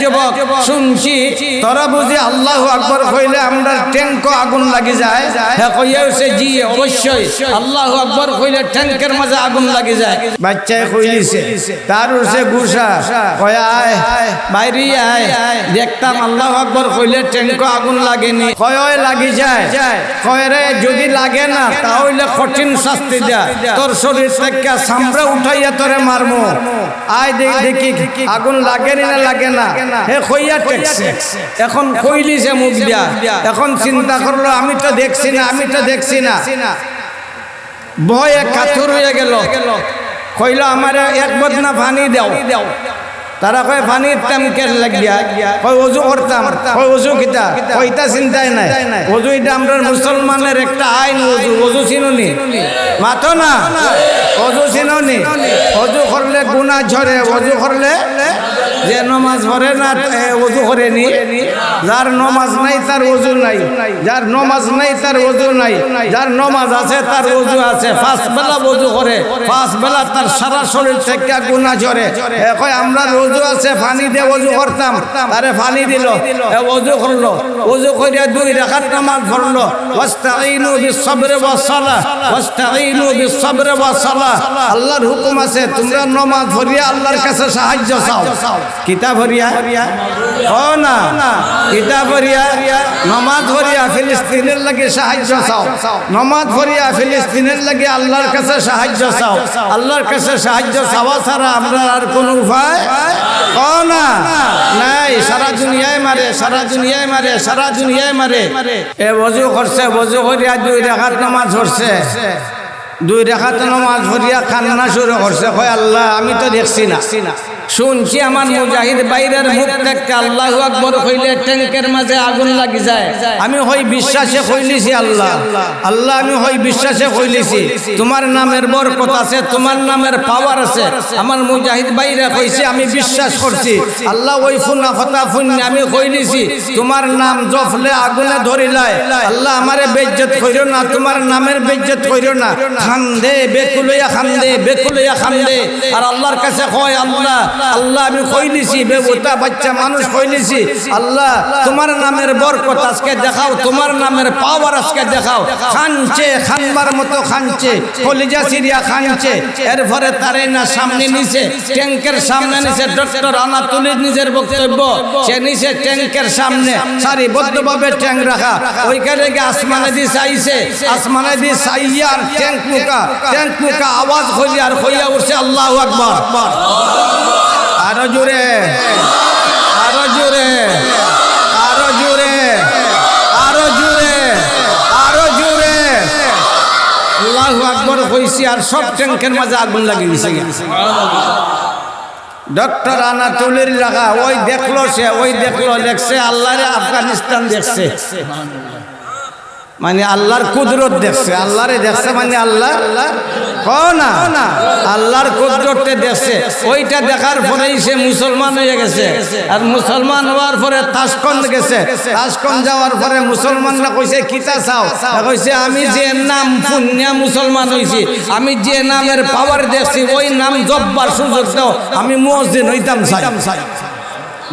যুবক শুনছি তোরা বুঝি আল্লাহ আকবর কইলে আমরা ট্যাঙ্ক আগুন লাগি যায়। হ্যাঁ জি অবশ্যই। আল্লাহ আকবর ট্যাঙ্কের মাঝে আগুন লাগি যায়। বাচ্চায় কইলিছে তার উঠছে গুসা। কয় আয় বাইরে আয়। দেখতাম আল্লাহ আকবর কইলে ট্যাঙ্ক আগুন লাগেনি। কয় লাগি যায়। কয় রে যদি লাগে না তাহলে কঠিন শাস্তি দেয়া তোর শরীর থেকে সামরা উঠাইয়া তোরে মারমো। আয় দেখি দেখি। আগুন লাগেনি না লাগে না। হে কইয়া টেকছে এখন কইলিছে মুখ দিয়া। এখন চিন্তা করল আমি তো দেখছি না আমি তো দেখছি না। ভয়ে কাতুর হয়ে গেল। কইল আমার এক বদনা পানি দাও। তারা কয় পানির টামকের লাগিয়া? কয় অজু করতাম। কয় অজু কিতা? কইতা চিন্তাই নাই। অজু এটা আমরা মুসলমানের একটা আইন অজু অজু চিনুনি? মাতো না? অজু চিনুনি? অজু করলে গুণা ঝরে অজু করলে যে নমাজ পড়ে না এ, অজু করেনি। যার নমাজ নাই তার অজু নাই। যার নমাজ নাই তার অজু নাই। যার নমাজ আছে তার অজু আছে। পাঁচ বেলা অজু করে। পাঁচ বেলা তার সারা শরীর থেকে গুণা ঝরে। কয় আমরা অজু আছে পানি দিয়ে অজু করতাম। আরে পানি দিল। অজু করল। অজু করিয়া দুই রাখাত নামাজ পড়ল। ওয়াস্তাঈনু বিসসবরি ওয়াসসালাহ ওয়াস্তাঈনু বিসসবরি ওয়াসসালাহ আল্লাহর হুকুম আছে তোমরা নমাজ পড়িয়া আল্লাহর কাছে সাহায্য চাও। কিতাব ভরিয়া ও না। কিতাব ভরিয়া নমাজ ভরিয়া ফিলিস্তিনের লাগে সাহায্য চাও। নমাজ ভরিয়া ফিলিস্তিনের লাগে আল্লাহর কাছে সাহায্য চাও। আল্লাহর কাছে সাহায্য চাওয়া ছাড়া আমরা আর কোনো উপায় না। নাই, সারা দুনিয়ায় মারে, সারা দুনিয়ায় মারে, সারা দুনিয়ায় মারে। এ বজু করছে বজু করিয়া দুই রেখাত নামাজ ধরছে দুই রেখাত নামাজ ভরিয়া কান্না শুরু করছে। কয় আল্লাহ, আমি তো দেখছি না। শুনছি আমার মুজাহিদ বাইরের মুখ থেকে আল্লাহ আকবর হইলে ট্যাঙ্কের মাঝে আগুন লাগি যায়। আমি হই বিশ্বাসে কইলিছি আল্লাহ। আল্লাহ, আমি হই বিশ্বাসে কইলিছি তোমার নামের বরকত আছে, তোমার নামের পাওয়ার আছে। আমার মুজাহিদ বাইরে কইছে আমি বিশ্বাস করছি। আল্লাহ ওই ফুনা ফতা ফুন্নি, আমি কইলিছি তোমার নাম জফলে আগুনে ধরিলায়। আল্লাহ আমারে বেজ্জত কইরো না, তোমার নামের বেজ্জত কইরো না। খান্দে, বেকুলইয়া খান্দে বেকুলইয়া খান্দে। আর আল্লাহর কাছে কয়, আল্লাহ আল্লাহ আমি কইলিছি বেবুতা বাচ্চা মানুষ কইলিছি আল্লাহ, তোমার নামের বরকত আজকে দেখাও, তোমার নামের পাওয়ার আজকে দেখাও। খানছে খানবার মতো খানছে কলিজা সিরিয়া খানছে এরপরে তারে না সামনে নিছে ট্যাঙ্কের সামনে নিছে, ডক্টর আনাতুলির নিজের বক্তব্য। সে নিছে ট্যাঙ্কের সামনে সারি সারিবদ্ধভাবে ট্যাঙ্ক রাখা। ওইখানে গিয়ে আসমানে দিয়ে চাইছে, আসমানে দিয়ে চাইয়া আর ট্যাঙ্ক মুখা ট্যাঙ্ক মুখা আওয়াজ হইলে আর হইয়া উঠছে আল্লাহ আকবর। আরও জোরে। আরও জোরে। আরও জোরে। আরও জোরে। আরও জোরে। আল্লাহ আকবর হইছি আর সব ট্যাঙ্কের মাঝে আগুন লাগিয়ে দিছে ডক্টর আনাতুলির লাগা, ওই দেখল সে, ওই দেখল দেখছে আল্লাহরে আফগানিস্তান দেখছে। মানে আল্লাহর কুদরত দেখছে আল্লাহরে দেখছে মানে আল্লাহ। না? আল্লাহর কুদরতে দেখছে ওইটা দেখার পরেই সে মুসলমান হয়ে গেছে। আর মুসলমান হওয়ার পরে তাসকন্দ গেছে। তাসকন্দ যাওয়ার পরে মুসলমানরা কইছে, কিতা চাও? কইছে, আমি যে নাম পুণ্যা মুসলমান হইছি, আমি যে নামের পাওয়ার দেখছি, ওই নাম জব্বার সুযোগ দাও। আমি মুয়াজ্জিন হইতাম চাই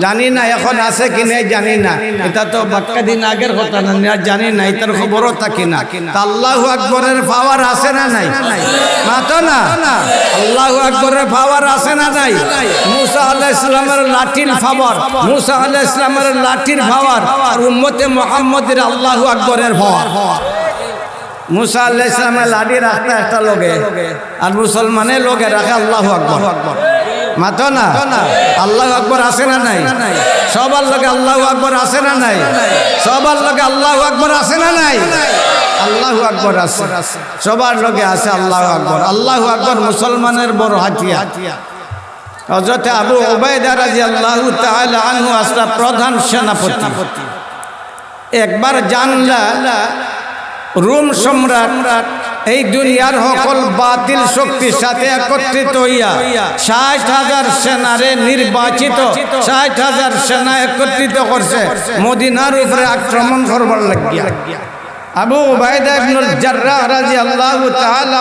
জানি না, এখন আছে কি নেই জানি না। এটা তো বাক্কা দিন আগের কথা না জানি না, এটার খবরও থাকি না। আল্লাহু আকবরের পাওয়ার আছে না নাই? মাতো না। আল্লাহু আকবরের পাওয়ার আছে না নাই? মুসা আল্লাহ ইসলামের লাঠির পাওয়ার, মুসা আল্লাহ ইসলামের লাঠির পাওয়ার, আর উম্মতে মোহাম্মদের আল্লাহু আকবরের পাওয়ার। মুসা আল্লাহ ইসলামের লাঠি রাখতে একটা লোকে, আর মুসলমানের লোকে রাখে আল্লাহু আকবর আকবর। মাতো না? আল্লাহ আকবর আছে না নাই? সবার লোকে আল্লাহ আকবর আছে না নাই? সবার লোকে আল্লাহ আকবর আছে না নাই? আল্লাহ আকবর আছে। সবার লোকে আছে আল্লাহ আকবর। আল্লাহ আকবর মুসলমানের বড় হাতিয়া। হজরত আবু ওবায়দা রাজি আল্লাহ আনহু আসলা প্রধান সেনাপতি। একবার জানলা রোম সম্রাট এই দুনিয়ার সকল বাতিল শক্তির সাথে একত্রিত হইয়া ষাট হাজার সেনারে নির্বাচিত, ষাট হাজার সেনা একত্রিত করছে। মদিনার উপরে আক্রমণ করবার লাগিয়া। আবু উবাইদা ইবনুল জাররাহ রাদিয়াল্লাহু তাআলা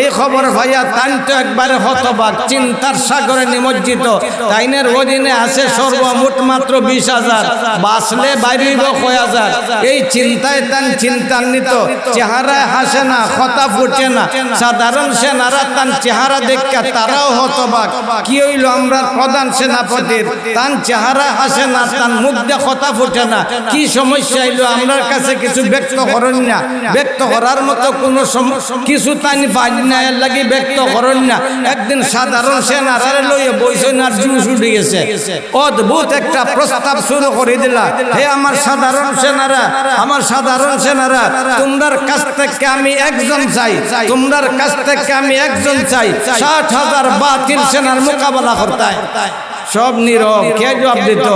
এই খবর ভাইয়া তান তো একবারে হতবাক চিন্তার সাগরে নিমজ্জিত। তাইনের অধীনে আছে সর্বমোট মাত্র বিশ হাজার। বাঁচলে বাইরিব কয় হাজার? এই চিন্তায় তান চিন্তান্বিত। চেহারায় হাসে না কথা ফুটে না। সাধারণ সেনারা তান চেহারা দেখা তারাও হতবাক। কি হইল আমরা প্রধান সেনাপতির? তান চেহারায় হাসে না তান মুখ দিয়ে কথা ফুটে না। কি সমস্যা হইল? আমার কাছে কিছু ব্যক্ত করেন না ব্যক্ত করার মতো কোনো কিছু তানি পাই না, এর লাগি ব্যক্ত করেন না একদিন সাধারণ সেনারা লইয়ে বইছেন আর জুস উঠে গেছে। অদ্ভুত একটা প্রস্তাব শুরু করে দিলা। হে আমার সাধারণ সেনারা, আমার সাধারণ সেনারা, তোমরার কাছ থেকে আমি একজন চাই। তোমরার কাছ থেকে আমি একজন চাই। ষাট হাজার বাতিল সেনার মোকাবেলা করতে। সব নীরব কে জবাব দিত?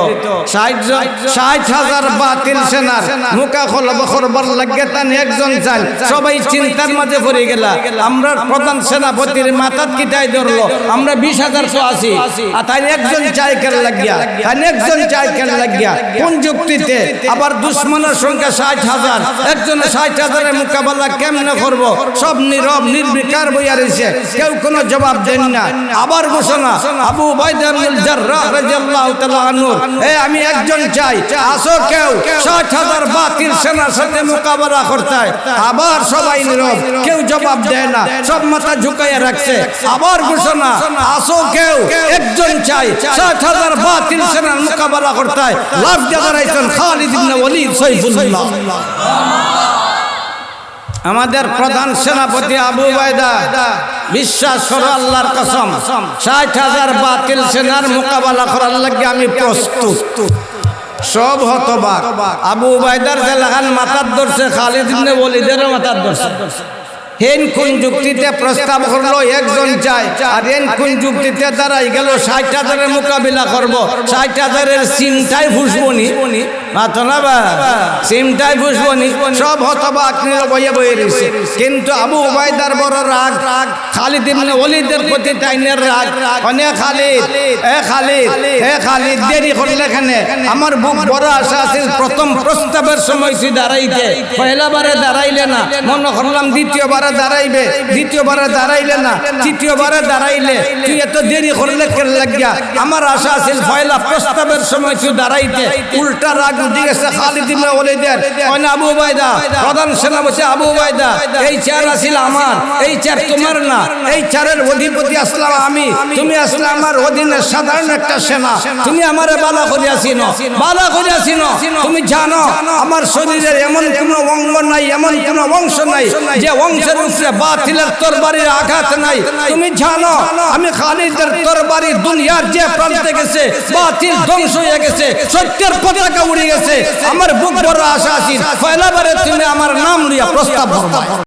ষাট হাজার বাতিল সেনার মুখা খলব করবার লাগে তান একজন চাল সবাই চিন্তার মাঝে পড়ে গেলা আমরা প্রধান সেনাপতির মাথাত কিটাই ধরলো। আমরা বিশ হাজার তো আছি আর তাই একজন চাই কেন লাগিয়া। তাই একজন চাই কেন লাগিয়া। কোন যুক্তিতে আবার দুশ্মনের সংখ্যা ষাট হাজার। একজন ষাট হাজারের মোকাবেলা কেমনে করব? সব নীরব নির্বিকার বইয়া রয়েছে কেউ কোনো জবাব দেন না। আবার ঘোষণা। আবু বাইদানুল আমি একজন চাই। আসো কেউ ষাট হাজার বাতিল সেনার সাথে মোকাবেলা করতে। আবার সবাই নীরব। কেউ জবাব দেয় না। সব মাথা ঝুঁকাইয়া রাখছে। আবার ঘোষণা, আসো কেউ। একজন চাই। ষাট হাজার বাতিল সেনার মোকাবেলা করতে। লাভ দিয়ে দাঁড়াইছেন খালিদ ইবনে ওয়ালিদ সাইফুল্লাহ আমাদের প্রধান সেনাপতি আবু বাইদা বিশ্বাস করো আল্লাহর কসম, ষাট হাজার বাতিল সেনার মোকাবেলা করার লাগে আমি প্রস্তুত। সব হতবাক। আবু বাইদার লাগান মাথার ধরছে, খালিদ ইবনে মাথার ধরছে। হেন কোন যুক্তিতে প্রস্তাব করল, একজন চাই আর হেন কোন যুক্তিতে দাঁড়াই গেল, ষাট হাজারের মোকাবিলা করব। ষাট হাজারের সিমটাই ফুসবনি। সব বইয়ে বইয়ে কিন্তু প্রতি এখানে আমার বুক বড় আশা আছে, প্রথম প্রস্তাবের সময় দাঁড়াইতে। পয়লাবারে দাঁড়াইলে না। মনে করলাম দ্বিতীয়বারে দাঁড়াইবে, দ্বিতীয়বারে দাঁড়াইলে না, তৃতীয়বারে দাঁড়াইলে তুই এত দেরি করলে কেন লাগিয়া? আমার আশা আছিল পয়লা প্রস্তাবের সময় তুই দাঁড়াইতে। উল্টা রাগ উঠে গেছে খালিদ ইবনে ওলিদের কয় আবু বাইদা প্রধান সেনাপতি আবু বাইদা এই চেয়ার আছিল আমার, এই চেয়ার তোমার না, এই চেয়ারের অধিপতি আসলাম আমি। তুমি আসলে আমার অধীনে সাধারণ একটা সেনা। তুমি আমারে বালা করিয়াছিল বালা করিয়াছিল তুমি জানো, আমার শরীরের এমন কোন অঙ্গ নাই, এমন কোন অংশ নাই, যে অংশের উপরে বাতিলের তরবারির আঘাত নাই। তুমি জানো, আমি খালিদের তরবারি দুনিয়ার যে প্রান্তে গেছে, বাতিল ধ্বংস হয়ে গেছে, সত্যের পতাকা উড়ে গেছে। আমার বুক বড় আশা আছে পয়লাবারে তুমি আমার নাম লিয়া প্রস্তাব